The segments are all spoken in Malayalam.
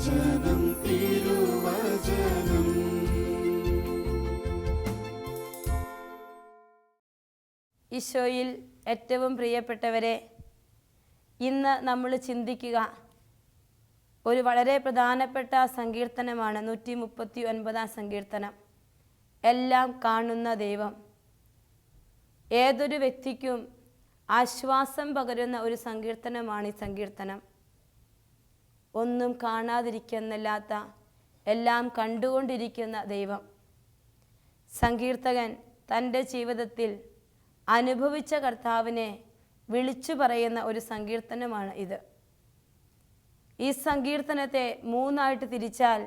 തിരുവചനം തിരുവചനം. ഈശോയിൽ ഏറ്റവും പ്രിയപ്പെട്ടവരെ ഇന്ന് നമ്മൾ ചിന്തിക്കുക ഒരു വളരെ പ്രധാനപ്പെട്ട സങ്കീർത്തനമാണ് നൂറ്റി മുപ്പത്തി ഒൻപതാം സങ്കീർത്തനം. എല്ലാം കാണുന്ന ദൈവം. ഏതൊരു വ്യക്തിക്കും ആശ്വാസം പകരുന്ന ഒരു സങ്കീർത്തനമാണ് ഈ സങ്കീർത്തനം. ഒന്നും കാണാതിരിക്കുന്നല്ലാത്ത എല്ലാം കണ്ടുകൊണ്ടിരിക്കുന്ന ദൈവം. സങ്കീർത്തകൻ തന്റെ ജീവിതത്തിൽ അനുഭവിച്ച കർത്താവിനെ വിളിച്ചു പറയുന്ന ഒരു സങ്കീർത്തനമാണ് ഇത്. ഈ സങ്കീർത്തനത്തെ മൂന്നായിട്ട് തിരിച്ചാൽ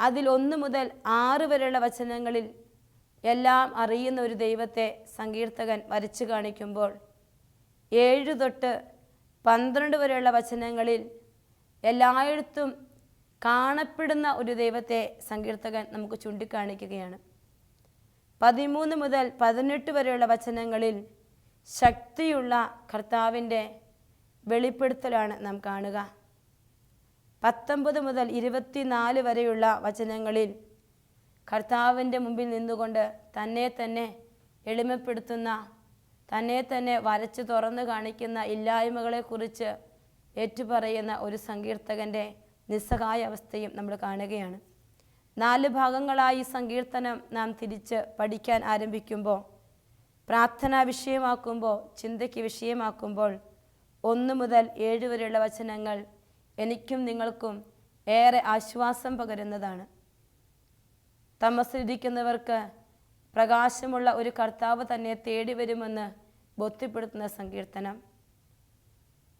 അതിൽ ഒന്ന് മുതൽ ആറ് വരെയുള്ള വചനങ്ങളിൽ എല്ലാം അറിയുന്ന ഒരു ദൈവത്തെ സങ്കീർത്തകൻ വരച്ചു കാണിക്കുമ്പോൾ ഏഴ് തൊട്ട് പന്ത്രണ്ട് വരെയുള്ള വചനങ്ങളിൽ എല്ലായിടത്തും കാണപ്പെടുന്ന ഒരു ദൈവത്തെ സങ്കീർത്തകൻ നമുക്ക് ചൂണ്ടിക്കാണിക്കുകയാണ്. പതിമൂന്ന് മുതൽ പതിനെട്ട് വരെയുള്ള വചനങ്ങളിൽ ശക്തിയുള്ള കർത്താവിന്റെ വെളിപ്പെടുത്തലാണ് നാം കാണുക. പത്തൊമ്പത് മുതൽ ഇരുപത്തിനാല് വരെയുള്ള വചനങ്ങളിൽ കർത്താവിന്റെ മുമ്പിൽ നിന്നുകൊണ്ട് തന്നെ തന്നെ എളിമപ്പെടുത്തുന്ന തന്നെ തന്നെ വരച്ച് തുറന്നു കാണിക്കുന്ന ഇല്ലായ്മകളെക്കുറിച്ച് ഏറ്റുപറയുന്ന ഒരു സങ്കീർത്തകന്റെ നിസ്സഹായ അവസ്ഥയും നമ്മൾ കാണുകയാണ്. നാല് ഭാഗങ്ങളായി സങ്കീർത്തനം നാം തിരിച്ച് പഠിക്കാൻ ആരംഭിക്കുമ്പോൾ പ്രാർത്ഥനാ വിഷയമാക്കുമ്പോൾ ചിന്തയ്ക്ക് വിഷയമാക്കുമ്പോൾ ഒന്ന് മുതൽ ഏഴ് വരെയുള്ള വചനങ്ങൾ എനിക്കും നിങ്ങൾക്കും ഏറെ ആശ്വാസം പകരുന്നതാണ്. തമസിരിക്കുന്നവർക്ക് പ്രകാശമുള്ള ഒരു കർത്താവ് തന്നെ തേടി വരുമെന്ന് ബോധ്യപ്പെടുത്തുന്ന സങ്കീർത്തനം.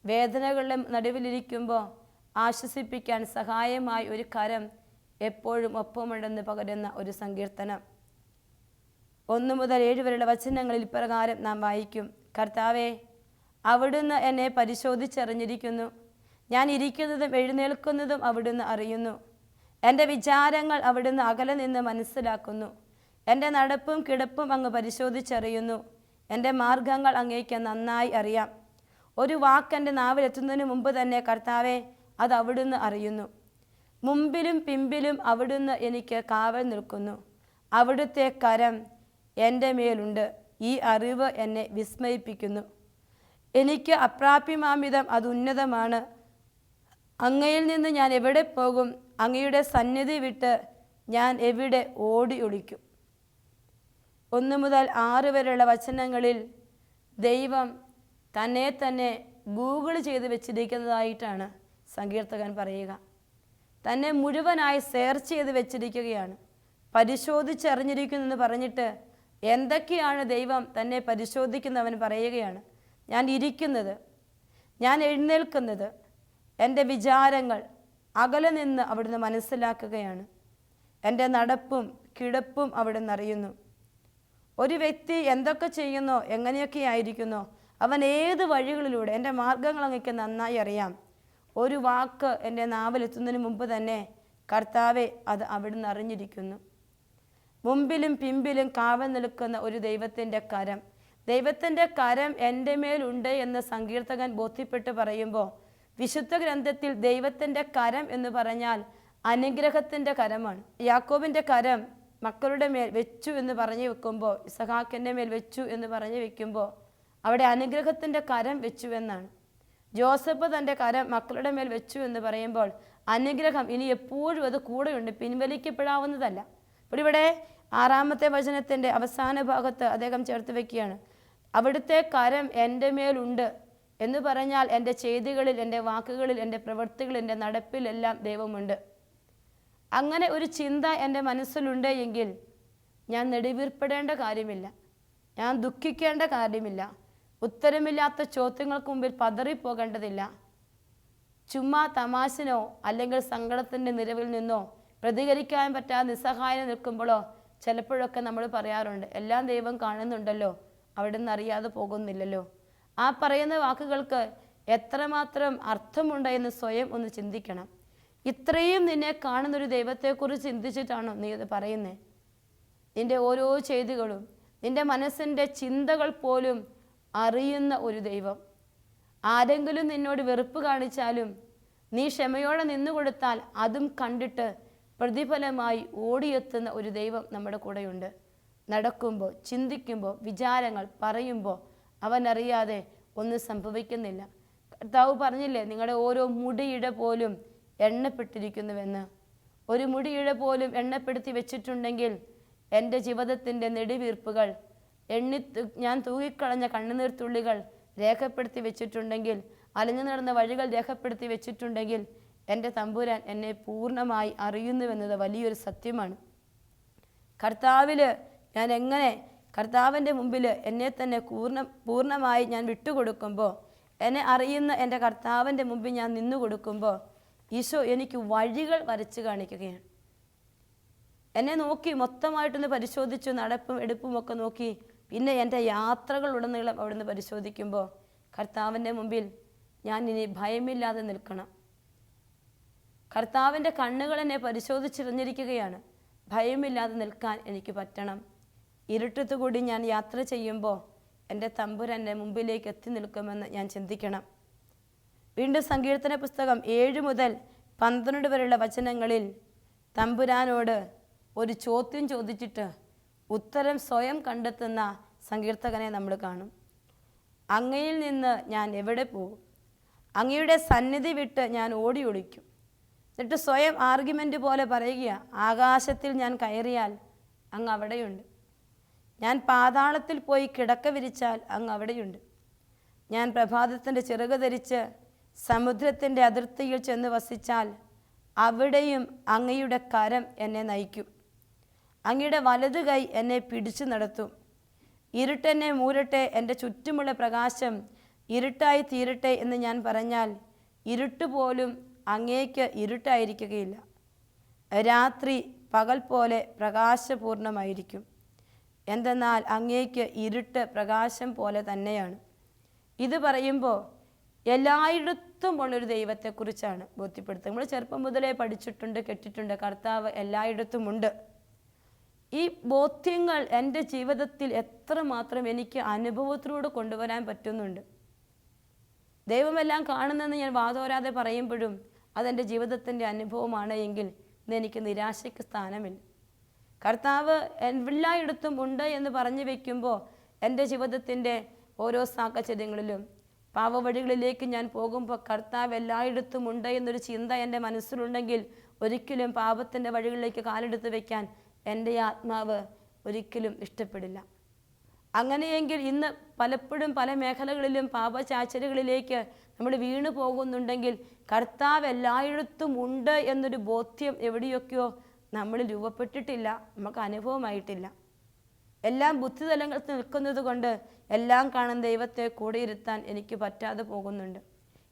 വേദനകളുടെ നടുവിലിരിക്കുമ്പോൾ ആശ്വസിപ്പിക്കാൻ സഹായമായി ഒരു കരം എപ്പോഴും ഒപ്പമുണ്ടെന്ന് പകരുന്ന ഒരു സങ്കീർത്തനം. ഒന്നു മുതൽ ഏഴ് വരെയുള്ള വചനങ്ങളിൽ പ്രകാരം നാം വായിക്കും. കർത്താവേ അവിടുന്ന് എന്നെ പരിശോധിച്ചറിഞ്ഞിരിക്കുന്നു. ഞാൻ ഇരിക്കുന്നതും എഴുന്നേൽക്കുന്നതും അവിടുന്ന് അറിയുന്നു. എന്റെ വിചാരങ്ങൾ അവിടുന്ന് അകലെ നിന്ന് മനസ്സിലാക്കുന്നു. എന്റെ നടപ്പും കിടപ്പും അങ്ങ് പരിശോധിച്ചറിയുന്നു. എന്റെ മാർഗങ്ങൾ അങ്ങേക്ക് നന്നായി അറിയാം. ഒരു വാക്ക് എന്റെ നാവിലെത്തുന്നതിന് മുമ്പ് തന്നെ കർത്താവെ അത് അവിടുന്ന് അറിയുന്നു. മുമ്പിലും പിമ്പിലും അവിടുന്ന് എനിക്ക് കാവൽ നിൽക്കുന്നു. അവിടുത്തെ കരം എന്റെ മേലുണ്ട്. ഈ അറിവ് എന്നെ വിസ്മയിപ്പിക്കുന്നു. എനിക്ക് അപ്രാപ്യമാമിതം അത് ഉന്നതമാണ്. അങ്ങയിൽ നിന്ന് ഞാൻ എവിടെ പോകും? അങ്ങയുടെ സന്നിധി വിട്ട് ഞാൻ എവിടെ ഓടി ഒളിക്കും? ഒന്ന് മുതൽ ആറ് വരെയുള്ള വചനങ്ങളിൽ ദൈവം തന്നെ തന്നെ ഗൂഗിൾ ചെയ്ത് വെച്ചിരിക്കുന്നതായിട്ടാണ് സങ്കീർത്തകൻ പറയുക. തന്നെ മുഴുവനായി സെർച്ച് ചെയ്ത് വെച്ചിരിക്കുകയാണ്. പരിശോധിച്ചറിഞ്ഞിരിക്കുന്നു എന്ന് പറഞ്ഞിട്ട് എന്തൊക്കെയാണ് ദൈവം തന്നെ പരിശോധിക്കുന്നവൻ പറയുകയാണ്. ഞാൻ ഇരിക്കുന്നത് ഞാൻ എഴുന്നേൽക്കുന്നത് എന്റെ വിചാരങ്ങൾ അകലെ നിന്ന് അവിടുന്ന് മനസ്സിലാക്കുകയാണ്. എന്റെ നടപ്പും കിടപ്പും അവിടുന്ന് അറിയുന്നു. ഒരു വ്യക്തി എന്തൊക്കെ ചെയ്യുന്നോ എങ്ങനെയൊക്കെ ആയിരിക്കുന്നോ അവൻ ഏത് വഴികളിലൂടെ എന്റെ മാർഗങ്ങൾ നന്നായി അറിയാം. ഒരു വാക്ക് എന്റെ നാവിലെത്തുന്നതിന് മുമ്പ് തന്നെ കർത്താവെ അത് അവിടുന്ന് അറിഞ്ഞിരിക്കുന്നു. മുമ്പിലും പിമ്പിലും കാവൽ നിൽക്കുന്ന ഒരു ദൈവത്തിന്റെ കരം. ദൈവത്തിന്റെ കരം എന്റെ മേലുണ്ട് എന്ന് സങ്കീർത്തകൻ ബോധ്യപ്പെട്ട് പറയുമ്പോൾ വിശുദ്ധ ഗ്രന്ഥത്തിൽ ദൈവത്തിന്റെ കരം എന്ന് പറഞ്ഞാൽ അനുഗ്രഹത്തിന്റെ കരമാണ്. യാക്കോബിന്റെ കരം മക്കളുടെ മേൽ വെച്ചു എന്ന് പറഞ്ഞു വെക്കുമ്പോൾ ഇസഹാക്കിന്റെ മേൽ വെച്ചു എന്ന് പറഞ്ഞു വെക്കുമ്പോൾ അവിടെ അനുഗ്രഹത്തിന്റെ കരം വെച്ചുവെന്നാണ്. ജോസഫ് തന്റെ കരം മക്കളുടെ മേൽ വെച്ചു എന്ന് പറയുമ്പോൾ അനുഗ്രഹം ഇനി എപ്പോഴും അത് കൂടെയുണ്ട് പിൻവലിക്കപ്പെടാവുന്നതല്ല. അപ്പോൾ ഇവിടെ ആറാമത്തെ വചനത്തിന്റെ അവസാന ഭാഗത്ത് അദ്ദേഹം ചേർത്ത് വെക്കുകയാണ് അവിടുത്തെ കരം എന്റെ മേലുണ്ട് എന്ന് പറഞ്ഞാൽ എന്റെ ചെയ്തികളിൽ എന്റെ വാക്കുകളിൽ എന്റെ പ്രവൃത്തികളിൽ എന്റെ നടപ്പിലെല്ലാം ദൈവമുണ്ട്. അങ്ങനെ ഒരു ചിന്ത എന്റെ മനസ്സിലുണ്ട് എങ്കിൽ ഞാൻ നെടുവീർപ്പെടേണ്ട കാര്യമില്ല. ഞാൻ ദുഃഖിക്കേണ്ട കാര്യമില്ല. ഉത്തരമില്ലാത്ത ചോദ്യങ്ങൾക്ക് മുമ്പിൽ പതറിപ്പോകേണ്ടതില്ല. ചുമ്മാ തമാശനോ അല്ലെങ്കിൽ സങ്കടത്തിന്റെ നിലവിൽ നിന്നോ പ്രതികരിക്കാൻ പറ്റാതെ നിസ്സഹായം നിൽക്കുമ്പോഴോ ചിലപ്പോഴൊക്കെ നമ്മൾ പറയാറുണ്ട് എല്ലാം ദൈവം കാണുന്നുണ്ടല്ലോ അവിടെ നിന്ന് അറിയാതെ പോകുന്നില്ലല്ലോ. ആ പറയുന്ന വാക്കുകൾക്ക് എത്രമാത്രം അർത്ഥമുണ്ട് എന്ന് സ്വയം ഒന്ന് ചിന്തിക്കണം. ഇത്രയും നിന്നെ കാണുന്നൊരു ദൈവത്തെക്കുറിച്ച് ചിന്തിച്ചിട്ടാണോ നീ ഇത് പറയുന്നത് നിന്റെ ഓരോ ചെയ്തികളും നിന്റെ മനസ്സിന്റെ ചിന്തകൾ പോലും അറിയുന്ന ഒരു ദൈവം. ആരെങ്കിലും നിന്നോട് വെറുപ്പ് കാണിച്ചാലും നീ ക്ഷമയോടെ നിന്നുകൊടുത്താൽ അതും കണ്ടിട്ട് പ്രതിഫലമായി ഓടിയെത്തുന്ന ഒരു ദൈവം നമ്മുടെ കൂടെയുണ്ട്. നടക്കുമ്പോൾ ചിന്തിക്കുമ്പോൾ വിചാരങ്ങൾ പറയുമ്പോൾ അവനറിയാതെ ഒന്നും സംഭവിക്കുന്നില്ല. കർത്താവ് പറഞ്ഞില്ലേ നിങ്ങളുടെ ഓരോ മുടിയിട പോലും എണ്ണപ്പെട്ടിരിക്കുന്നുവെന്ന്. ഒരു മുടിയിഴ പോലും എണ്ണപ്പെടുത്തി വെച്ചിട്ടുണ്ടെങ്കിൽ എന്റെ ജീവിതത്തിന്റെ നെടുവീർപ്പുകൾ എണ്ണി ഞാൻ തൂകിക്കളഞ്ഞ കണ്ണുനീർ തുള്ളികൾ രേഖപ്പെടുത്തി വെച്ചിട്ടുണ്ടെങ്കിൽ അലഞ്ഞു നടന്ന വഴികൾ രേഖപ്പെടുത്തി വെച്ചിട്ടുണ്ടെങ്കിൽ എന്റെ തമ്പുരാൻ എന്നെ പൂർണമായി അറിയുന്നുവെന്നത് വലിയൊരു സത്യമാണ്. കർത്താവിൽ ഞാൻ എങ്ങനെ കർത്താവിന്റെ മുമ്പിൽ എന്നെ തന്നെ പൂർണ പൂർണമായി ഞാൻ വിട്ടുകൊടുക്കുമ്പോൾ എന്നെ അറിയുന്ന എന്റെ കർത്താവിന്റെ മുമ്പിൽ ഞാൻ നിന്നു കൊടുക്കുമ്പോൾ ഈശോ എനിക്ക് വഴികൾ വരച്ച് കാണിക്കുകയാണ്. എന്നെ നോക്കി മൊത്തമായിട്ടൊന്ന് പരിശോധിച്ചു നടപ്പും എടുപ്പും ഒക്കെ നോക്കി പിന്നെ എന്റെ യാത്രകളുടനീളം അവിടുന്ന് പരിശോധിക്കുമ്പോൾ കർത്താവിന്റെ മുമ്പിൽ ഞാൻ ഇനി ഭയമില്ലാതെ നിൽക്കണം. കർത്താവിന്റെ കണ്ണുകൾ എന്നെ പരിശോധിച്ചിറിഞ്ഞിരിക്കുകയാണ്. ഭയമില്ലാതെ നിൽക്കാൻ എനിക്ക് പറ്റണം. ഇരുട്ടത്തു കൂടി ഞാൻ യാത്ര ചെയ്യുമ്പോൾ എന്റെ തമ്പുര എന്റെ മുമ്പിലേക്ക് എത്തി നിൽക്കുമെന്ന് ഞാൻ ചിന്തിക്കണം. വീണ്ടും സങ്കീർത്തന പുസ്തകം ഏഴ് മുതൽ പന്ത്രണ്ട് വരെയുള്ള വചനങ്ങളിൽ തമ്പുരാനോട് ഒരു ചോദ്യം ചോദിച്ചിട്ട് ഉത്തരം സ്വയം കണ്ടെത്തുന്ന സങ്കീർത്തകനെ നമ്മൾ കാണും. അങ്ങയിൽ നിന്ന് ഞാൻ എവിടെ പോകും അങ്ങയുടെ സന്നിധി വിട്ട് ഞാൻ ഓടി ഒളിക്കും. എന്നിട്ട് സ്വയം ആർഗ്യുമെന്റ് പോലെ പറയുക ആകാശത്തിൽ ഞാൻ കയറിയാൽ അങ്ങ് അവിടെയുണ്ട്. ഞാൻ പാതാളത്തിൽ പോയി കിടക്ക വിരിച്ചാൽ അങ്ങ് അവിടെയുണ്ട്. ഞാൻ പ്രഭാതത്തിന്റെ ചിറക് ധരിച്ച് സമുദ്രത്തിന്റെ അതിർത്തിയിൽ ചെന്ന് വസിച്ചാൽ അവിടെയും അങ്ങയുടെ കരം എന്നെ നയിക്കും. അങ്ങയുടെ വലത് കൈ എന്നെ പിടിച്ചു നടത്തും. ഇരുട്ടെന്നെ മൂരട്ടെ എന്റെ ചുറ്റുമുള്ള പ്രകാശം ഇരുട്ടായി തീരട്ടെ എന്ന് ഞാൻ പറഞ്ഞാൽ ഇരുട്ട് പോലും അങ്ങേക്ക് ഇരുട്ടായിരിക്കുകയില്ല. രാത്രി പകൽ പോലെ പ്രകാശപൂർണമായിരിക്കും. എന്തെന്നാൽ അങ്ങേക്ക് ഇരുട്ട് പ്രകാശം പോലെ തന്നെയാണ്. ഇത് പറയുമ്പോൾ എല്ലായിടത്തും ഉള്ളൊരു ദൈവത്തെക്കുറിച്ചാണ് ബോധ്യപ്പെടുത്തുന്നത്. നമ്മൾ ചെറുപ്പം മുതലേ പഠിച്ചിട്ടുണ്ട് കെട്ടിട്ടുണ്ട് കർത്താവ് എല്ലായിടത്തും ഉണ്ട്. ഈ ബോധ്യങ്ങൾ എന്റെ ജീവിതത്തിൽ എത്രമാത്രം എനിക്ക് അനുഭവത്തിലൂടെ കൊണ്ടുവരാൻ പറ്റുന്നുണ്ട്. ദൈവമെല്ലാം കാണുന്നെന്ന് ഞാൻ വാതോരാതെ പറയുമ്പോഴും അതെന്റെ ജീവിതത്തിന്റെ അനുഭവമാണ് എങ്കിൽ ഇന്ന് എനിക്ക് നിരാശയ്ക്ക് സ്ഥാനമില്ല. കർത്താവ് എല്ലായിടത്തും ഉണ്ട് എന്ന് പറഞ്ഞു വെക്കുമ്പോൾ എന്റെ ജീവിതത്തിന്റെ ഓരോ സാഹചര്യങ്ങളിലും പാവവഴികളിലേക്ക് ഞാൻ പോകുമ്പോൾ കർത്താവ് എല്ലായിടത്തും ഉണ്ട് എന്നൊരു ചിന്ത എന്റെ മനസ്സിലുണ്ടെങ്കിൽ ഒരിക്കലും പാപത്തിന്റെ വഴികളിലേക്ക് കാലെടുത്ത് വയ്ക്കാൻ എന്റെ ആത്മാവ് ഒരിക്കലും ഇഷ്ടപ്പെടില്ല. അങ്ങനെയെങ്കിൽ ഇന്ന് പലപ്പോഴും പല മേഖലകളിലും പാപചാച്ചലുകളിലേക്ക് നമ്മൾ വീണു പോകുന്നുണ്ടെങ്കിൽ കർത്താവ് എല്ലായിടത്തും ഉണ്ട് എന്നൊരു ബോധ്യം എവിടെയൊക്കെയോ നമ്മൾ രൂപപ്പെട്ടിട്ടില്ല നമുക്ക് അനുഭവമായിട്ടില്ല. എല്ലാം ബുദ്ധിതലങ്ങളിൽ നിൽക്കുന്നത് കൊണ്ട് എല്ലാം കാണുന്ന ദൈവത്തെ കൂടെ ഇരുത്താൻ എനിക്ക് പറ്റാതെ പോകുന്നുണ്ട്.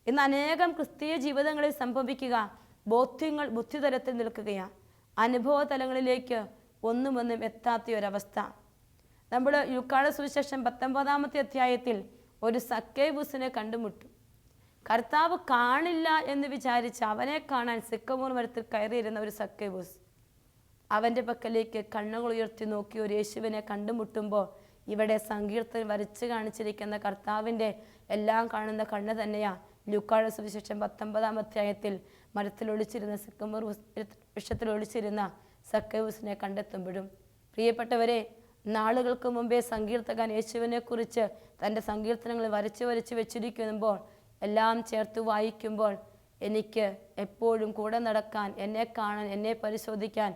ഇന്ന് അനേകം ക്രിസ്തീയ ജീവിതങ്ങളിൽ സംഭവിക്കുക ബോധ്യങ്ങൾ ബുദ്ധിതലത്തിൽ നിൽക്കുകയാണ്. അനുഭവ തലങ്ങളിലേക്ക് ഒന്നും ഒന്നും എത്താത്ത ഒരവസ്ഥ. നമ്മൾ യുക്കാട് സുവിശേഷം പത്തൊമ്പതാമത്തെ അധ്യായത്തിൽ ഒരു സക്കേബൂസിനെ കണ്ടുമുട്ടു. കർത്താവ് കാണില്ല എന്ന് വിചാരിച്ച് അവനെ കാണാൻ സിക്കമൂർ മരത്തിൽ കയറിയിരുന്ന ഒരു സക്കേബൂസ്. അവന്റെ പക്കലേക്ക് കണ്ണുകൾ ഉയർത്തി നോക്കി ഒരു യേശുവിനെ കണ്ടുമുട്ടുമ്പോൾ ഇവിടെ സങ്കീർത്തനം വരച്ച് കാണിച്ചിരിക്കുന്ന കർത്താവിന്റെ എല്ലാം കാണുന്ന കണ്ണ് തന്നെയാണ് ലുക്കാഴ സുവിശേഷം പത്തൊമ്പതാം അധ്യായത്തിൽ മരത്തിൽ ഒളിച്ചിരുന്ന സിക്കമൂർ വൃക്ഷത്തിൽ ഒളിച്ചിരുന്ന സക്കേബൂസിനെ കണ്ടെത്തുമ്പോഴും പ്രിയപ്പെട്ടവരെ നാളുകൾക്ക് മുമ്പേ സങ്കീർത്തകൻ യേശുവിനെക്കുറിച്ച് തന്റെ സങ്കീർത്തനങ്ങൾ വരച്ച് വരച്ച് വെച്ചിരിക്കുമ്പോൾ എല്ലാം ചേർത്ത് വായിക്കുമ്പോൾ എനിക്ക് എപ്പോഴും കൂടെ നടക്കാൻ എന്നെ കാണാൻ എന്നെ പരിശോധിക്കാൻ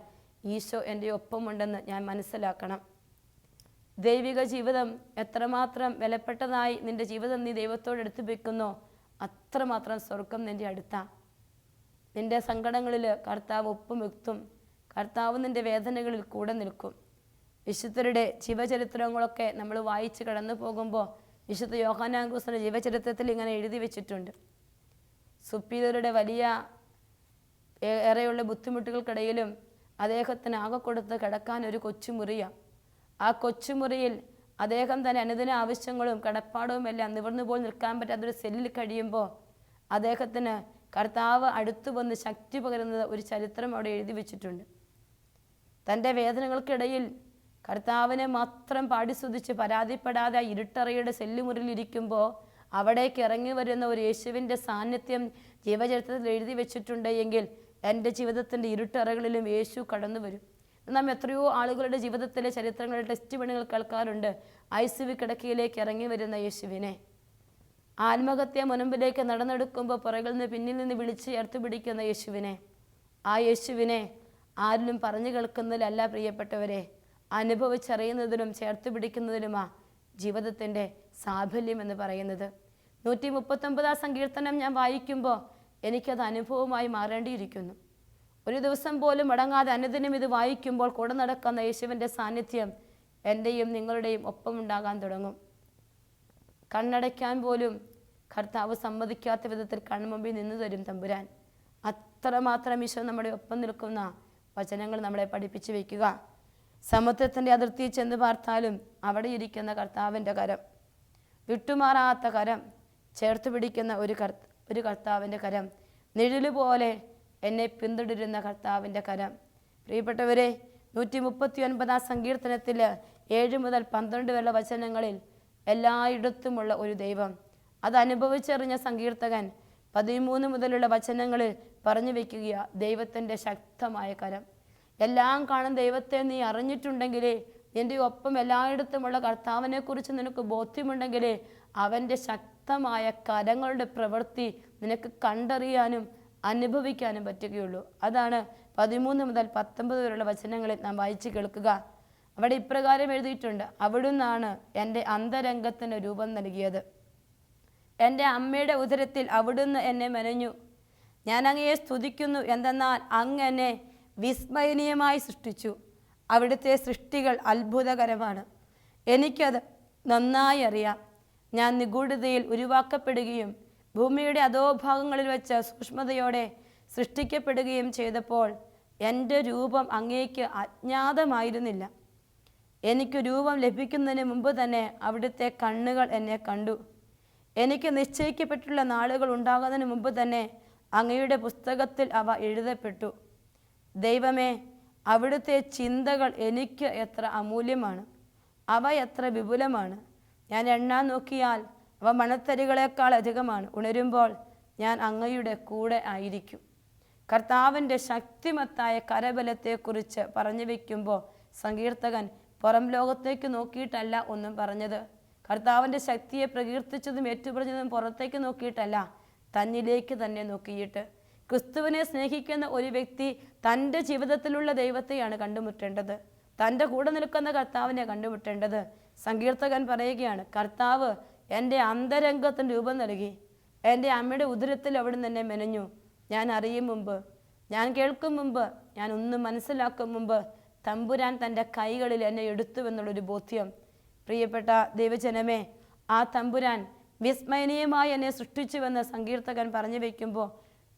ഈശോ എന്റെ ഒപ്പമുണ്ടെന്ന് ഞാൻ മനസ്സിലാക്കണം. ദൈവിക ജീവിതം എത്രമാത്രം വിലപ്പെട്ടതായി നിന്റെ ജീവിതം നീ ദൈവത്തോട് എടുത്തു വെക്കുന്നോ അത്രമാത്രം സ്വർഗം നിന്റെ അടുത്താ. നിന്റെ സങ്കടങ്ങളിൽ കർത്താവ് ഒപ്പം എത്തും കർത്താവ് നിന്റെ വേദനകളിൽ കൂടെ നിൽക്കും. വിശുദ്ധരുടെ ജീവചരിത്രങ്ങളൊക്കെ നമ്മൾ വായിച്ച് കടന്നു പോകുമ്പോൾ വിശുദ്ധ യോഹാനാങ്കൂസിന്റെ ജീവചരിത്രത്തിൽ ഇങ്ങനെ എഴുതി വെച്ചിട്ടുണ്ട്. സുപ്പീരിയറുടെ വലിയ ഏറെയുള്ള ബുദ്ധിമുട്ടുകൾക്കിടയിലും അദ്ദേഹത്തിന് ആകെ കൊടുത്ത് കിടക്കാൻ ഒരു കൊച്ചുമുറിയ. ആ കൊച്ചുമുറിയിൽ അദ്ദേഹം തന്നെ അനുദിന ആവശ്യങ്ങളും കടപ്പാടവും എല്ലാം നിവർന്നു പോയി നിൽക്കാൻ പറ്റാത്തൊരു സെല്ലിൽ കഴിയുമ്പോൾ അദ്ദേഹത്തിന് കർത്താവ് അടുത്തു വന്ന് ശക്തി പകരുന്നത് ഒരു ചരിത്രം അവിടെ എഴുതി വെച്ചിട്ടുണ്ട്. തന്റെ വേദനകൾക്കിടയിൽ കർത്താവിനെ മാത്രം പാടി സ്തുതിച്ച് പരാതിപ്പെടാതെ ആ ഇരുട്ടറയുടെ സെല്ലുമുറിയിൽ ഇരിക്കുമ്പോൾ അവിടേക്ക് ഇറങ്ങി വരുന്ന ഒരു യേശുവിന്റെ സാന്നിധ്യം ജീവചരിത്രത്തിൽ എഴുതി വെച്ചിട്ടുണ്ട് എങ്കിൽ എന്റെ ജീവിതത്തിന്റെ ഇരുട്ടറകളിലും യേശു കടന്നു വരും. നാം എത്രയോ ആളുകളുടെ ജീവിതത്തിലെ ചരിത്രങ്ങളുടെ ടെസ്റ്റ് പണികൾ കേൾക്കാറുണ്ട്. ഐ സി വി കിടക്കയിലേക്ക് ഇറങ്ങി വരുന്ന യേശുവിനെ. ആത്മഹത്യ മുനമ്പിലേക്ക് നടന്നെടുക്കുമ്പോൾ പുറകിൽ നിന്ന് പിന്നിൽ നിന്ന് വിളിച്ച് ചേർത്ത് പിടിക്കുന്ന യേശുവിനെ. ആ യേശുവിനെ ആരിലും പറഞ്ഞു കേൾക്കുന്നതിലല്ല പ്രിയപ്പെട്ടവരെ. അനുഭവിച്ചറിയുന്നതിലും ചേർത്ത് പിടിക്കുന്നതിലുമാ ജീവിതത്തിന്റെ സാഫല്യം എന്ന് പറയുന്നത്. നൂറ്റി മുപ്പത്തൊമ്പതാം സങ്കീർത്തനം ഞാൻ വായിക്കുമ്പോൾ എനിക്കത് അനുഭവമായി മാറേണ്ടിയിരിക്കുന്നു. ഒരു ദിവസം പോലും മുടങ്ങാതെ അനുദിനം ഇത് വായിക്കുമ്പോൾ കൂടെ നടക്കുന്ന യേശുവിന്റെ സാന്നിധ്യം എന്റെയും നിങ്ങളുടെയും ഒപ്പം ഉണ്ടാകാൻ തുടങ്ങും. കണ്ണടയ്ക്കാൻ പോലും കർത്താവ് സമ്മതിക്കാത്ത വിധത്തിൽ കൺമുമ്പിൽ നിന്നു തരും തമ്പുരാൻ. അത്രമാത്രം ഈശോ നമ്മുടെ ഒപ്പം നിൽക്കുന്ന വചനങ്ങൾ നമ്മളെ പഠിപ്പിച്ചു വയ്ക്കുക സമുദ്രത്തിന്റെ അതിർത്തി ചെന്ന് പാർത്താലും അവിടെ ഇരിക്കുന്ന കർത്താവിന്റെ കരം വിട്ടുമാറാത്ത കരം ചേർത്ത് പിടിക്കുന്ന ഒരു കർ ഒരു കർത്താവിന്റെ കരം നിഴൽ പോലെ എന്നെ പിന്തുടരുന്ന കർത്താവിന്റെ കരം. പ്രിയപ്പെട്ടവരെ നൂറ്റി മുപ്പത്തി ഒൻപതാം സങ്കീർത്തനത്തിൽ ഏഴ് മുതൽ പന്ത്രണ്ട് വരെ വചനങ്ങളിൽ എല്ലായിടത്തുമുള്ള ഒരു ദൈവം. അത് അനുഭവിച്ചറിഞ്ഞ സങ്കീർത്തകൻ പതിമൂന്ന് മുതലുള്ള വചനങ്ങളിൽ പറഞ്ഞു വയ്ക്കുക ദൈവത്തിന്റെ ശക്തമായ കരം. എല്ലാം കാണും ദൈവത്തെ നീ അറിഞ്ഞിട്ടുണ്ടെങ്കിലേ നിന്റെ ഒപ്പം എല്ലായിടത്തുമുള്ള കർത്താവിനെക്കുറിച്ച് നിനക്ക് ബോധ്യമുണ്ടെങ്കിലേ അവന്റെ ശക്തമായ കരങ്ങളുടെ പ്രവൃത്തി നിനക്ക് കണ്ടറിയാനും അനുഭവിക്കാനും പറ്റുകയുള്ളൂ. അതാണ് പതിമൂന്ന് മുതൽ പത്തൊമ്പത് വരെയുള്ള വചനങ്ങളിൽ നാം വായിച്ചു കേൾക്കുക. അവിടെ ഇപ്രകാരം എഴുതിയിട്ടുണ്ട് അവിടുന്നാണ് എന്റെ അന്തരംഗത്തിന് രൂപം നൽകിയത്. എന്റെ അമ്മയുടെ ഉദരത്തിൽ അവിടുന്ന് എന്നെ മെനഞ്ഞു. ഞാൻ അങ്ങയെ സ്തുതിക്കുന്നു എന്തെന്നാൽ അങ്ങ് എന്നെ വിസ്മയനീയമായി സൃഷ്ടിച്ചു. അവിടുത്തെ സൃഷ്ടികൾ അത്ഭുതകരമാണ്. എനിക്കത് നന്നായി അറിയാം. ഞാൻ നിഗൂഢതയിൽ ഉരുവാക്കപ്പെടുകയും ഭൂമിയുടെ അധോഭാഗങ്ങളിൽ വെച്ച് സൂക്ഷ്മതയോടെ സൃഷ്ടിക്കപ്പെടുകയും ചെയ്തപ്പോൾ എന്റെ രൂപം അങ്ങേക്ക് അജ്ഞാതമായിരുന്നില്ല. എനിക്ക് രൂപം ലഭിക്കുന്നതിന് മുമ്പ് തന്നെ അവിടുത്തെ കണ്ണുകൾ എന്നെ കണ്ടു. എനിക്ക് നിശ്ചയിക്കപ്പെട്ടുള്ള നാളുകൾ ഉണ്ടാകുന്നതിന് മുമ്പ് തന്നെ അങ്ങയുടെ പുസ്തകത്തിൽ അവ എഴുതപ്പെട്ടു. ദൈവമേ അവിടുത്തെ ചിന്തകൾ എനിക്ക് എത്ര അമൂല്യമാണ്. അവ എത്ര വിപുലമാണ്. ഞാൻ എണ്ണാൻ നോക്കിയാൽ അവ മണത്തരികളെക്കാൾ അധികമാണ്. ഉണരുമ്പോൾ ഞാൻ അങ്ങയുടെ കൂടെ ആയിരിക്കും. കർത്താവിന്റെ ശക്തിമത്തായ കരബലത്തെക്കുറിച്ച് പറഞ്ഞു വയ്ക്കുമ്പോൾ സങ്കീർത്തകൻ പുറം ലോകത്തേക്ക് നോക്കിയിട്ടല്ല ഒന്നും പറഞ്ഞത്. കർത്താവിന്റെ ശക്തിയെ പ്രകീർത്തിച്ചതും ഏറ്റുപറഞ്ഞതും പുറത്തേക്ക് നോക്കിയിട്ടല്ല തന്നിലേക്ക് തന്നെ നോക്കിയിട്ട്. ക്രിസ്തുവിനെ സ്നേഹിക്കുന്ന ഒരു വ്യക്തി തന്റെ ജീവിതത്തിലുള്ള ദൈവത്തെയാണ് കണ്ടുമുട്ടേണ്ടത്. തന്റെ കൂടെ നിൽക്കുന്ന കർത്താവിനെ കണ്ടുമുട്ടേണ്ടത്. സങ്കീർത്തകൻ പറയുകയാണ് കർത്താവ് എന്റെ അന്തരംഗത്തിന് രൂപം നൽകി. എന്റെ അമ്മയുടെ ഉദരത്തിൽ അവിടെ എന്നെ മെനഞ്ഞു. ഞാൻ അറിയും മുമ്പ് ഞാൻ കേൾക്കും മുമ്പ് ഞാൻ ഒന്ന് മനസ്സിലാക്കും മുമ്പ് തമ്പുരാൻ തന്റെ കൈകളിൽ എന്നെ എടുത്തു എന്നുള്ളൊരു ബോധ്യം പ്രിയപ്പെട്ട ദൈവജനമേ ആ തമ്പുരാൻ വിസ്മയനീയമായി എന്നെ സൃഷ്ടിച്ചുവെന്ന് സങ്കീർത്തകൻ പറഞ്ഞു വയ്ക്കുമ്പോൾ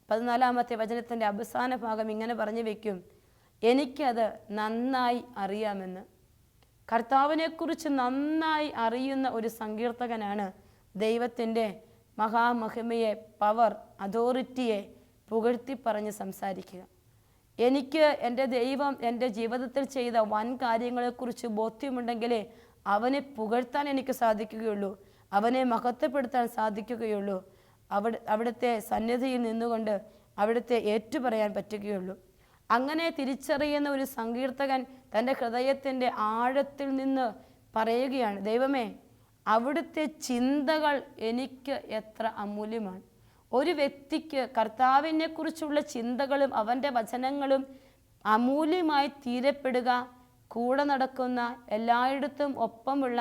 പതിനാലാമത്തെ വചനത്തിന്റെ അവസാന ഭാഗം ഇങ്ങനെ പറഞ്ഞു വയ്ക്കും എനിക്കത് നന്നായി അറിയാമെന്ന്. കർത്താവിനെക്കുറിച്ച് നന്നായി അറിയുന്ന ഒരു സങ്കീർത്തകനാണ് ദൈവത്തിന്റെ മഹാമഹിമയെ പവർ അതോറിറ്റിയെ പുകഴ്ത്തി പറഞ്ഞ് സംസാരിക്കുക. എനിക്ക് എന്റെ ദൈവം എന്റെ ജീവിതത്തിൽ ചെയ്ത വൻ കാര്യങ്ങളെക്കുറിച്ച് ബോധ്യമുണ്ടെങ്കിലേ അവനെ പുകഴ്ത്താൻ എനിക്ക് സാധിക്കുകയുള്ളൂ. അവനെ മഹത്വപ്പെടുത്താൻ സാധിക്കുകയുള്ളൂ. അവിടെ അവിടുത്തെ സന്നിധിയിൽ നിന്നുകൊണ്ട് അവിടുത്തെ ഏറ്റുപറയാൻ പറ്റുകയുള്ളൂ. അങ്ങനെ തിരിച്ചറിയുന്ന ഒരു സങ്കീർത്തകൻ തന്റെ ഹൃദയത്തിന്റെ ആഴത്തിൽ നിന്ന് പറയുകയാണ് ദൈവമേ അവിടുത്തെ ചിന്തകൾ എനിക്ക് എത്ര അമൂല്യമാണ്. ഒരു വ്യക്തിക്ക് കർത്താവിനെക്കുറിച്ചുള്ള ചിന്തകളും അവന്റെ വചനങ്ങളും അമൂല്യമായി തീരപ്പെടുക കൂടെ നടക്കുന്ന എല്ലായിടത്തും ഒപ്പമുള്ള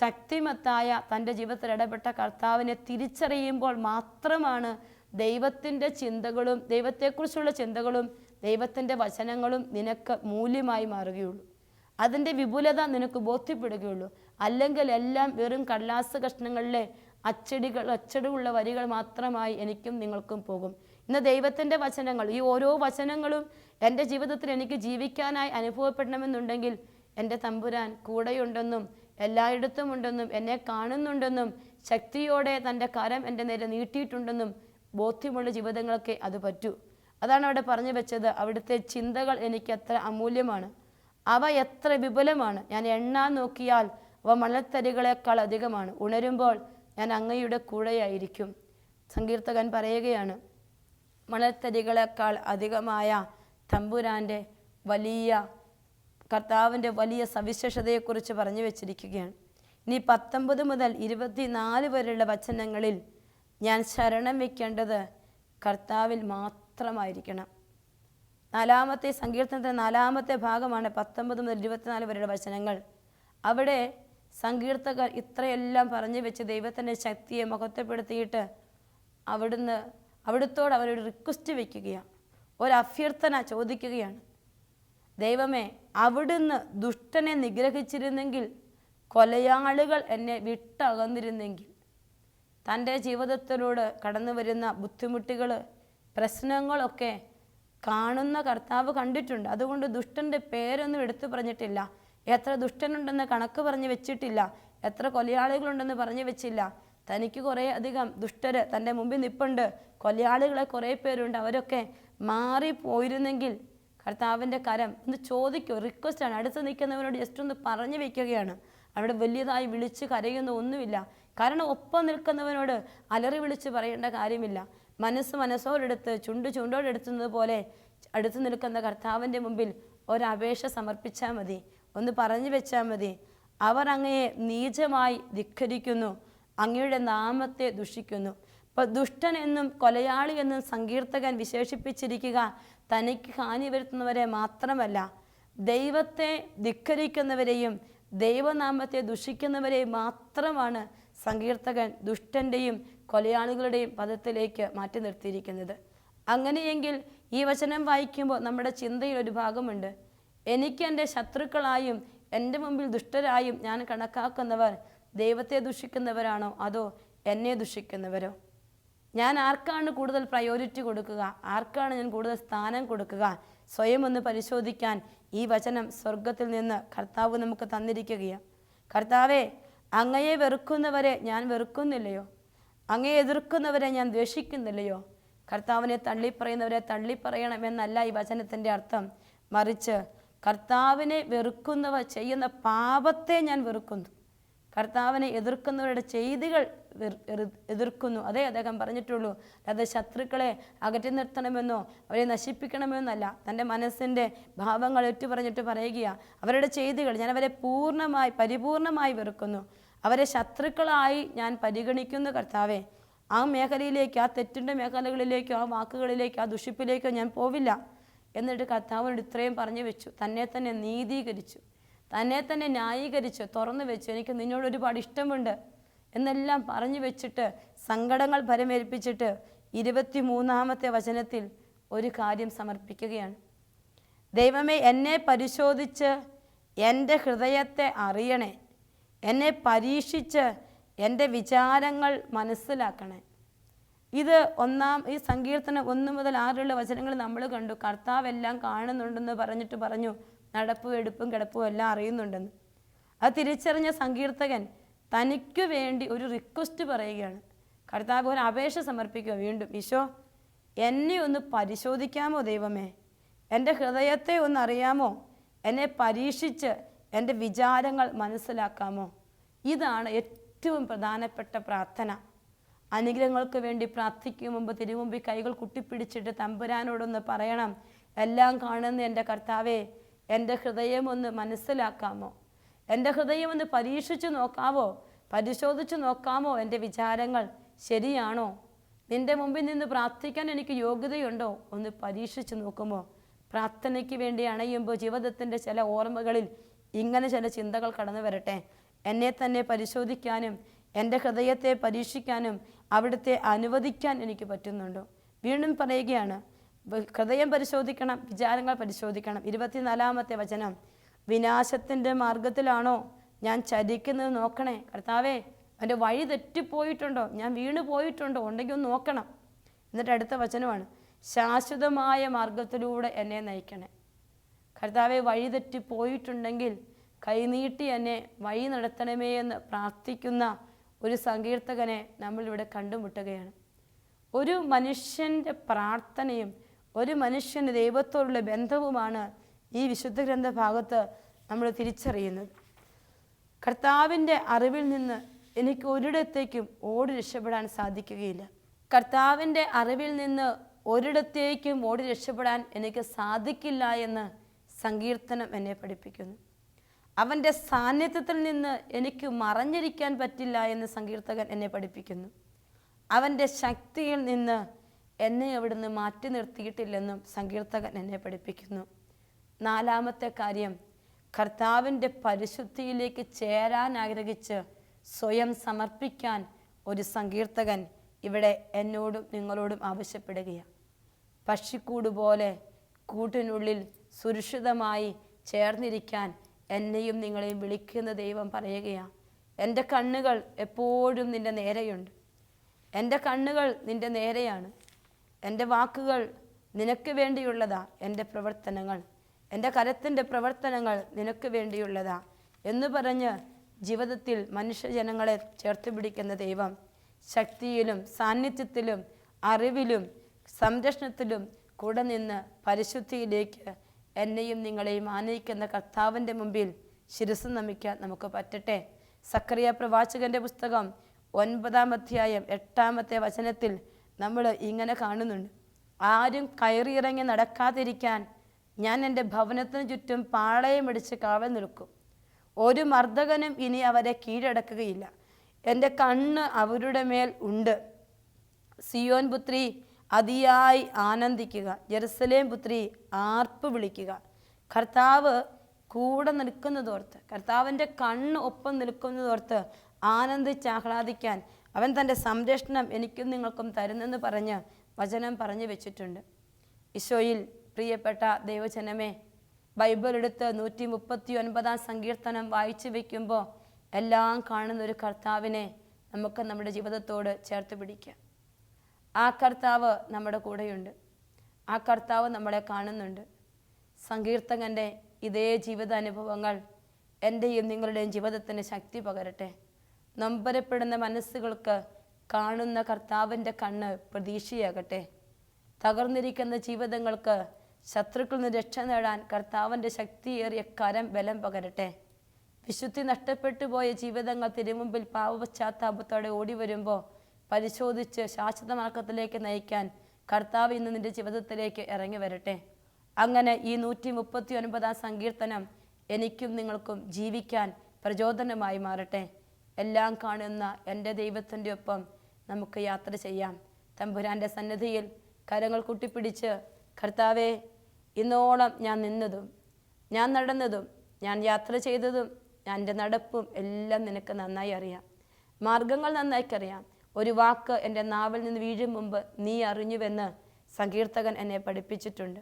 ശക്തിമത്തായ തന്റെ ജീവിതത്തിൽ ഇടപെട്ട കർത്താവിനെ തിരിച്ചറിയുമ്പോൾ മാത്രമാണ് ദൈവത്തിന്റെ ചിന്തകളും ദൈവത്തെക്കുറിച്ചുള്ള ചിന്തകളും ദൈവത്തിന്റെ വചനങ്ങളും നിനക്ക് മൂല്യമായി മാറുകയുള്ളൂ. അതിന്റെ വിപുലത നിനക്ക് ബോധ്യപ്പെടുകയുള്ളൂ. അല്ലെങ്കിൽ എല്ലാം വെറും കടലാസ് കഷ്ണങ്ങളിലെ അച്ചടികൾ അച്ചടിയുള്ള വരികൾ മാത്രമായി എനിക്കും നിങ്ങൾക്കും പോകും. ഇന്ന് ദൈവത്തിന്റെ വചനങ്ങൾ ഈ ഓരോ വചനങ്ങളും എന്റെ ജീവിതത്തിൽ എനിക്ക് ജീവിക്കാനായി അനുഭവപ്പെടണമെന്നുണ്ടെങ്കിൽ എന്റെ തമ്പുരാൻ കൂടെയുണ്ടെന്നും എല്ലായിടത്തും ഉണ്ടെന്നും എന്നെ കാണുന്നുണ്ടെന്നും ശക്തിയോടെ തന്റെ കരം എന്റെ നേരെ നീട്ടിയിട്ടുണ്ടെന്നും ബോധ്യമുള്ള ജീവിതങ്ങളൊക്കെ അത് പറ്റൂ. അതാണ് അവിടെ പറഞ്ഞു വെച്ചത്. അവിടുത്തെ ചിന്തകൾ എനിക്ക് എത്ര അമൂല്യമാണ്. അവ എത്ര വിപുലമാണ്. ഞാൻ എണ്ണാൻ നോക്കിയാൽ അവ മണൽത്തരികളെക്കാൾ അധികമാണ്. ഉണരുമ്പോൾ ഞാൻ അങ്ങയുടെ കൂടെയായിരിക്കും. സങ്കീർത്തകൻ പറയുകയാണ് മണൽത്തരികളെക്കാൾ അധികമായ തമ്പുരാന്റെ വലിയ കർത്താവിന്റെ വലിയ സവിശേഷതയെക്കുറിച്ച് പറഞ്ഞു വെച്ചിരിക്കുകയാണ്. ഇനി പത്തൊമ്പത് മുതൽ ഇരുപത്തിനാല് വരെയുള്ള വചനങ്ങളിൽ ഞാൻ ശരണം വയ്ക്കേണ്ടത് കർത്താവിൽ മാത്രമായിരിക്കണം. നാലാമത്തെ സങ്കീർത്തനത്തിന്റെ നാലാമത്തെ ഭാഗമാണ് പത്തൊമ്പത് മുതൽ ഇരുപത്തിനാല് വരെയുള്ള വചനങ്ങൾ. അവിടെ സങ്കീർത്തകർ ഇത്രയെല്ലാം പറഞ്ഞു വെച്ച് ദൈവത്തിന്റെ ശക്തിയെ മഹത്വപ്പെടുത്തിയിട്ട് അവിടുന്ന് അവിടുത്തോട് അവരൊരു റിക്വസ്റ്റ് വയ്ക്കുകയാണ് ഒരു അഭ്യർത്ഥന ചോദിക്കുകയാണ്. ദൈവമേ അവിടുന്ന് ദുഷ്ടനെ നിഗ്രഹിച്ചിരുന്നെങ്കിൽ കൊലയാളികൾ എന്നെ വിട്ടകന്നിരുന്നെങ്കിൽ. തന്റെ ജീവിതത്തിലൂടെ കടന്നു വരുന്ന ബുദ്ധിമുട്ടുകൾ പ്രശ്നങ്ങളൊക്കെ കാണുന്ന കർത്താവ് കണ്ടിട്ടുണ്ട്. അതുകൊണ്ട് ദുഷ്ടന്റെ പേരൊന്നും എടുത്തു പറഞ്ഞിട്ടില്ല. എത്ര ദുഷ്ടനുണ്ടെന്ന് കണക്ക് പറഞ്ഞു വെച്ചിട്ടില്ല. എത്ര കൊലയാളികളുണ്ടെന്ന് പറഞ്ഞു വെച്ചില്ല. തനിക്ക് കുറേ അധികം ദുഷ്ടര് തന്റെ മുമ്പിൽ നിപ്പുണ്ട്. കൊലയാളികളെ കുറേ പേരുണ്ട്. അവരൊക്കെ മാറിപ്പോയിരുന്നെങ്കിൽ കർത്താവിന്റെ കരം ഒന്ന് ചോദിക്കൂ. റിക്വസ്റ്റാണ് അടുത്ത് നിൽക്കുന്നവരോട് ജസ്റ്റ് ഒന്ന് പറഞ്ഞു വയ്ക്കുകയാണ് അവിടെ വലിയതായി വിളിച്ച് കരയുന്ന ഒന്നുമില്ല. കാരണം ഒപ്പം നിൽക്കുന്നവനോട് അലറി വിളിച്ച് പറയേണ്ട കാര്യമില്ല. മനസ്സ് മനസ്സോടെടുത്ത് ചുണ്ട് ചുണ്ടോടെടുത്തുന്നത് പോലെ അടുത്ത് നിൽക്കുന്ന കർത്താവിന്റെ മുമ്പിൽ ഒരപേക്ഷ സമർപ്പിച്ചാൽ മതി. ഒന്ന് പറഞ്ഞു വെച്ചാൽ മതി. അവർ അങ്ങയെ നീചമായി ധിക്കരിക്കുന്നു അങ്ങയുടെ നാമത്തെ ദുഷിക്കുന്നു. അപ്പോൾ ദുഷ്ടൻ എന്നും കൊലയാളി എന്നും സങ്കീർത്തകൻ വിശേഷിപ്പിച്ചിരിക്കുക തനിക്ക് ഹാനി വരുത്തുന്നവരെ മാത്രമല്ല ദൈവത്തെ ധിക്കരിക്കുന്നവരെയും ദൈവനാമത്തെ ദുഷിക്കുന്നവരെയും മാത്രമാണ് സങ്കീർത്തകൻ ദുഷ്ടന്റെയും കൊലയാളികളുടെയും പദത്തിലേക്ക് മാറ്റി നിർത്തിയിരിക്കുന്നത്. അങ്ങനെയെങ്കിൽ ഈ വചനം വായിക്കുമ്പോൾ നമ്മുടെ ചിന്തയിൽ ഒരു ഭാഗമുണ്ട്. എനിക്ക് എന്റെ ശത്രുക്കളായും എന്റെ മുമ്പിൽ ദുഷ്ടരായും ഞാൻ കണക്കാക്കുന്നവർ ദൈവത്തെ ദുഷിക്കുന്നവരാണോ? അതോ എന്നെ ദുഷിക്കുന്നവരോ? ഞാൻ ആർക്കാണ് കൂടുതൽ പ്രയോറിറ്റി കൊടുക്കുക? ആർക്കാണ് ഞാൻ കൂടുതൽ സ്ഥാനം കൊടുക്കുക? സ്വയം ഒന്ന് പരിശോധിക്കാൻ ഈ വചനം സ്വർഗത്തിൽ നിന്ന് കർത്താവ് നമുക്ക് തന്നിരിക്കുകയാണ്. കർത്താവെ അങ്ങയെ വെറുക്കുന്നവരെ ഞാൻ വെറുക്കുന്നില്ലയോ? അങ്ങയെ എതിർക്കുന്നവരെ ഞാൻ ദ്വേഷിക്കുന്നില്ലയോ? കർത്താവിനെ തള്ളിപ്പറയുന്നവരെ തള്ളിപ്പറയണമെന്നല്ല ഈ വചനത്തിന്റെ അർത്ഥം. മറിച്ച് കർത്താവിനെ വെറുക്കുന്നവ ചെയ്യുന്ന പാപത്തെ ഞാൻ വെറുക്കുന്നു. കർത്താവിനെ എതിർക്കുന്നവരുടെ ചെയ്തികൾ എതിർക്കുന്നു. അതേ അദ്ദേഹം പറഞ്ഞിട്ടുള്ളൂ അല്ലാതെ ശത്രുക്കളെ അകറ്റി നിർത്തണമെന്നോ അവരെ നശിപ്പിക്കണമെന്നല്ല. തന്റെ മനസ്സിന്റെ ഭാവങ്ങൾ ഏറ്റുപറഞ്ഞിട്ട് പറയുക അവരുടെ ചെയ്തികൾ ഞാൻ അവരെ പൂർണമായി പരിപൂർണമായി വെറുക്കുന്നു. അവരെ ശത്രുക്കളായി ഞാൻ പരിഗണിക്കുന്നു കർത്താവെ. ആ മേഖലയിലേക്ക് ആ തെറ്റിന്റെ മേഖലകളിലേക്കോ ആ വാക്കുകളിലേക്കോ ആ ദുഷിപ്പിലേക്കോ ഞാൻ പോവില്ല. എന്നിട്ട് കർത്താവിനോട് ഇത്രയും പറഞ്ഞു വെച്ചു. തന്നെ തന്നെ നീതീകരിച്ചു. തന്നെ തന്നെ ന്യായീകരിച്ച് തുറന്നു വെച്ച് എനിക്ക് നിന്നോട് ഒരുപാട് ഇഷ്ടമുണ്ട് എന്നെല്ലാം പറഞ്ഞു വെച്ചിട്ട് സങ്കടങ്ങൾ പരമേൽപ്പിച്ചിട്ട് ഇരുപത്തി മൂന്നാമത്തെ വചനത്തിൽ ഒരു കാര്യം സമർപ്പിക്കുകയാണ്. ദൈവമേ എന്നെ പരിശോധിച്ച് എന്റെ ഹൃദയത്തെ അറിയണേ. എന്നെ പരീക്ഷിച്ച് എന്റെ വിചാരങ്ങൾ മനസ്സിലാക്കണേ. ഇത് ഒന്നാം ഈ സങ്കീർത്തനം ഒന്ന് മുതൽ ആറുള്ള വചനങ്ങൾ നമ്മൾ കണ്ടു. കർത്താവെല്ലാം കാണുന്നുണ്ടെന്ന് പറഞ്ഞിട്ട് പറഞ്ഞു. നടപ്പും എടുപ്പും കിടപ്പും എല്ലാം അറിയുന്നുണ്ടെന്ന്. അത് തിരിച്ചറിഞ്ഞ സങ്കീർത്തകൻ തനിക്കു വേണ്ടി ഒരു റിക്വസ്റ്റ് പറയുകയാണ്. കർത്താവ് ഒരു അപേക്ഷ സമർപ്പിക്കുക വീണ്ടും. ഈശോ എന്നെ ഒന്ന് പരിശോധിക്കാമോ ദൈവമേ? എന്റെ ഹൃദയത്തെ ഒന്ന് അറിയാമോ? എന്നെ പരീക്ഷിച്ച് എന്റെ വിചാരങ്ങൾ മനസ്സിലാക്കാമോ? ഇതാണ് ഏറ്റവും പ്രധാനപ്പെട്ട പ്രാർത്ഥന. അനുഗ്രഹങ്ങൾക്ക് വേണ്ടി പ്രാർത്ഥിക്കും മുമ്പ് തിരുമുമ്പിൽ കൈകൾ കുട്ടിപ്പിടിച്ചിട്ട് തമ്പുരാനോടൊന്ന് പറയണം. എല്ലാം കാണുന്ന എന്റെ കർത്താവേ എന്റെ ഹൃദയം ഒന്ന് മനസ്സിലാക്കാമോ? എന്റെ ഹൃദയം ഒന്ന് പരീക്ഷിച്ചു നോക്കാമോ? പരിശോധിച്ചു നോക്കാമോ? എന്റെ വിചാരങ്ങൾ ശരിയാണോ? നിന്റെ മുമ്പിൽ നിന്ന് പ്രാർത്ഥിക്കാൻ എനിക്ക് യോഗ്യതയുണ്ടോ? ഒന്ന് പരീക്ഷിച്ചു നോക്കുമോ? പ്രാർത്ഥനയ്ക്ക് വേണ്ടി അണയുമ്പോൾ ജീവിതത്തിന്റെ ചില ഓർമ്മകളിൽ ഇങ്ങനെ ചില ചിന്തകൾ കടന്നു വരട്ടെ. എന്നെ തന്നെ പരിശോധിക്കാനും എന്റെ ഹൃദയത്തെ പരീക്ഷിക്കാനും അവിടുത്തെ അനുവദിക്കാൻ എനിക്ക് പറ്റുന്നുണ്ടോ. വീണ്ടും പറയുകയാണ് ഹൃദയം പരിശോധിക്കണം വിചാരങ്ങൾ പരിശോധിക്കണം. ഇരുപത്തിനാലാമത്തെ വചനം വിനാശത്തിന്റെ മാർഗത്തിലാണോ ഞാൻ ചരിക്കുന്നത് നോക്കണേ? കർത്താവേ എന്റെ വഴി തെറ്റിപ്പോയിട്ടുണ്ടോ? ഞാൻ വീണ് പോയിട്ടുണ്ടോ? ഉണ്ടെങ്കിൽ ഒന്ന് നോക്കണം. എന്നിട്ട് അടുത്ത വചനമാണ് ശാശ്വതമായ മാർഗത്തിലൂടെ എന്നെ നയിക്കണേ. കർത്താവെ വഴി തെറ്റി പോയിട്ടുണ്ടെങ്കിൽ കൈനീട്ടി എന്നെ വഴി നടത്തണമേ എന്ന് പ്രാർത്ഥിക്കുന്ന ഒരു സങ്കീർത്തകനെ നമ്മളിവിടെ കണ്ടുമുട്ടുകയാണ്. ഒരു മനുഷ്യന്റെ പ്രാർത്ഥനയും ഒരു മനുഷ്യന് ദൈവത്തോടുള്ള ബന്ധവുമാണ് ഈ വിശുദ്ധ ഗ്രന്ഥ ഭാഗത്ത് നമ്മൾ തിരിച്ചറിയുന്നത്. കർത്താവിന്റെ അറിവിൽ നിന്ന് എനിക്ക് ഒരിടത്തേക്കും ഓടി രക്ഷപ്പെടാൻ സാധിക്കുകയില്ല. കർത്താവിന്റെ അറിവിൽ നിന്ന് ഒരിടത്തേക്കും ഓടി രക്ഷപ്പെടാൻ എനിക്ക് സാധിക്കില്ല എന്ന് സങ്കീർത്തനം എന്നെ പഠിപ്പിക്കുന്നു. അവന്റെ സാന്നിധ്യത്തിൽ നിന്ന് എനിക്ക് മറഞ്ഞിരിക്കാൻ പറ്റില്ല എന്ന് സങ്കീർത്തകൻ എന്നെ പഠിപ്പിക്കുന്നു. അവന്റെ ശക്തിയിൽ നിന്ന് എന്നെ അവിടുന്ന് മാറ്റി നിർത്തിയിട്ടില്ലെന്നും സങ്കീർത്തകൻ എന്നെ പഠിപ്പിക്കുന്നു. നാലാമത്തെ കാര്യം കർത്താവിന്റെ പരിശുദ്ധിയിലേക്ക് ചേരാൻ ആഗ്രഹിച്ച് സ്വയം സമർപ്പിക്കാൻ ഒരു സങ്കീർത്തകൻ ഇവിടെ എന്നോടും നിങ്ങളോടും ആവശ്യപ്പെടുകയാണ്. പക്ഷിക്കൂട് പോലെ കൂട്ടിനുള്ളിൽ സുരക്ഷിതമായി ചേർന്നിരിക്കാൻ എന്നെയും നിങ്ങളെയും വിളിക്കുന്ന ദൈവം പറയുകയാണ് എന്റെ കണ്ണുകൾ എപ്പോഴും നിന്റെ നേരെയുണ്ട്. എന്റെ കണ്ണുകൾ നിന്റെ നേരെയാണ്. എന്റെ വാക്കുകൾ നിനക്ക് വേണ്ടിയുള്ളതാ എന്റെ പ്രവർത്തനങ്ങൾ. എന്റെ കരത്തിന്റെ പ്രവർത്തനങ്ങൾ നിനക്ക് വേണ്ടിയുള്ളതാ എന്ന് പറഞ്ഞ് ജീവിതത്തിൽ മനുഷ്യജനങ്ങളെ ചേർത്ത് പിടിക്കുന്ന ദൈവം ശക്തിയിലും സാന്നിധ്യത്തിലും അറിവിലും സംരക്ഷണത്തിലും കൂടെ നിന്ന് പരിശുദ്ധിയിലേക്ക് എന്നെയും നിങ്ങളെയും ആനയിക്കുന്ന കർത്താവിന്റെ മുമ്പിൽ ശിരസ് നമിക്കാൻ നമുക്ക് പറ്റട്ടെ. സക്രിയ പ്രവാചകന്റെ പുസ്തകം ഒൻപതാം അധ്യായം എട്ടാമത്തെ വചനത്തിൽ നമ്മൾ ഇങ്ങനെ കാണുന്നുണ്ട്. ആരും കയറിയിറങ്ങി നടക്കാതിരിക്കാൻ ഞാൻ എന്റെ ഭവനത്തിന് ചുറ്റും പാളയമിടിച്ച് കാവൽ നിൽക്കും. ഒരു മർദ്ദകനും ഇനി അവരെ കീഴടക്കുകയില്ല. എന്റെ കണ്ണ് അവരുടെ മേൽ ഉണ്ട്. സിയോൻ പുത്രി അതിയായി ആനന്ദിക്കുക. ജെറുസലേം പുത്രി ആർപ്പ് വിളിക്കുക. കർത്താവ് കൂടെ നിൽക്കുന്നതോർത്ത് കർത്താവിന്റെ കണ്ണ് ഒപ്പം നിൽക്കുന്നതോർത്ത് ആനന്ദിച്ച് ആഹ്ലാദിക്കാൻ അവൻ തന്റെ സംരക്ഷണം എനിക്കും നിങ്ങൾക്കും തരുന്നെന്ന് പറഞ്ഞ് വചനം പറഞ്ഞു വെച്ചിട്ടുണ്ട്. ഈശോയിൽ പ്രിയപ്പെട്ട ദൈവജനമേ ബൈബിൾ എടുത്ത് നൂറ്റി മുപ്പത്തി ഒൻപതാം സങ്കീർത്തനം വായിച്ചു വെക്കുമ്പോൾ എല്ലാം കാണുന്ന ഒരു കർത്താവിനെ നമുക്ക് നമ്മുടെ ജീവിതത്തോട് ചേർത്ത് പിടിക്കാം. ആ കർത്താവ് നമ്മുടെ കൂടെയുണ്ട്. ആ കർത്താവ് നമ്മളെ കാണുന്നുണ്ട്. സങ്കീർത്തകന്റെ ഇതേ ജീവിത അനുഭവങ്ങൾ എന്റെയും നിങ്ങളുടെയും ജീവിതത്തിന് ശക്തി പകരട്ടെ. നൊമ്പരപ്പെടുന്ന മനസ്സുകൾക്ക് കാണുന്ന കർത്താവിന്റെ കണ്ണ് പ്രതീക്ഷയാകട്ടെ. തകർന്നിരിക്കുന്ന ജീവിതങ്ങൾക്ക് ശത്രുക്കളിൽ നിന്ന് രക്ഷ നേടാൻ കർത്താവിന്റെ ശക്തിയേറിയ കരം ബലം പകരട്ടെ. വിശുദ്ധി നഷ്ടപ്പെട്ടു പോയ ജീവിതങ്ങൾ തിരുമുമ്പിൽ പാവപശ്ചാത്താപത്തോടെ ഓടി വരുമ്പോൾ പരിശോധിച്ച് ശാശ്വത മാർഗത്തിലേക്ക് നയിക്കാൻ കർത്താവ് ഇന്ന് നിന്റെ ജീവിതത്തിലേക്ക് ഇറങ്ങി വരട്ടെ. അങ്ങനെ ഈ നൂറ്റി മുപ്പത്തി ഒൻപതാം സങ്കീർത്തനം എനിക്കും നിങ്ങൾക്കും ജീവിക്കാൻ പ്രചോദനമായി മാറട്ടെ. എല്ലാം കാണുന്ന എന്റെ ദൈവത്തിന്റെ ഒപ്പം നമുക്ക് യാത്ര ചെയ്യാം. തമ്പുരാന്റെ സന്നദ്ധിയിൽ കരങ്ങൾ കൂട്ടിപ്പിടിച്ച് കർത്താവെ ഇന്നോളം ഞാൻ നിന്നതും ഞാൻ നടന്നതും ഞാൻ യാത്ര ചെയ്തതും എന്റെ നടപ്പും എല്ലാം നിനക്ക് നന്നായി അറിയാം. മാർഗങ്ങൾ നന്നായിക്കറിയാം ഒരു വാക്ക് എന്റെ നാവിൽ നിന്ന് വീഴും മുമ്പ് നീ അറിഞ്ഞുവെന്ന് സങ്കീർത്തകൻ എന്നെ പഠിപ്പിച്ചിട്ടുണ്ട്.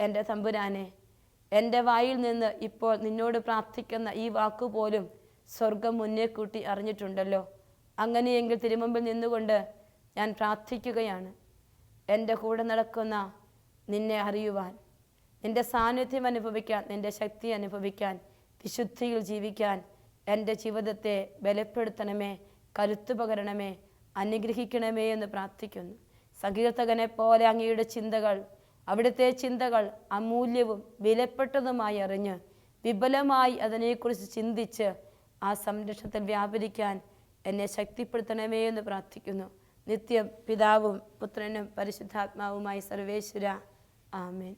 എന്റെ തമ്പുരാനെ എന്റെ വായിൽ നിന്ന് ഇപ്പോൾ നിന്നോട് പ്രാർത്ഥിക്കുന്ന ഈ വാക്കുപോലും സ്വർഗം മുന്നേ കൂട്ടി അറിഞ്ഞിട്ടുണ്ടല്ലോ. അങ്ങനെയെങ്കിൽ തിരുമുമ്പിൽ നിന്നുകൊണ്ട് ഞാൻ പ്രാർത്ഥിക്കുകയാണ്. എന്റെ കൂടെ നടക്കുന്ന നിന്നെ അറിയുവാൻ നിന്റെ സാന്നിധ്യം അനുഭവിക്കാൻ നിന്റെ ശക്തി അനുഭവിക്കാൻ വിശുദ്ധിയിൽ ജീവിക്കാൻ എന്റെ ജീവിതത്തെ ബലപ്പെടുത്തണമേ കരുത്തു പകരണമേ അനുഗ്രഹിക്കണമേ എന്ന് പ്രാർത്ഥിക്കുന്നു. സങ്കീർത്തകനെ പോലെ അങ്ങയുടെ ചിന്തകൾ അവിടുത്തെ ചിന്തകൾ അമൂല്യവും വിലപ്പെട്ടതുമായി അറിഞ്ഞ് വിപുലമായി അതിനെക്കുറിച്ച് ചിന്തിച്ച് ആ സംരക്ഷണത്തിൽ വ്യാപരിക്കാൻ എന്നെ ശക്തിപ്പെടുത്തണമേ എന്ന് പ്രാർത്ഥിക്കുന്നു. നിത്യം പിതാവും പുത്രനും പരിശുദ്ധാത്മാവുമായി സർവേശ്വര. ആമേൻ.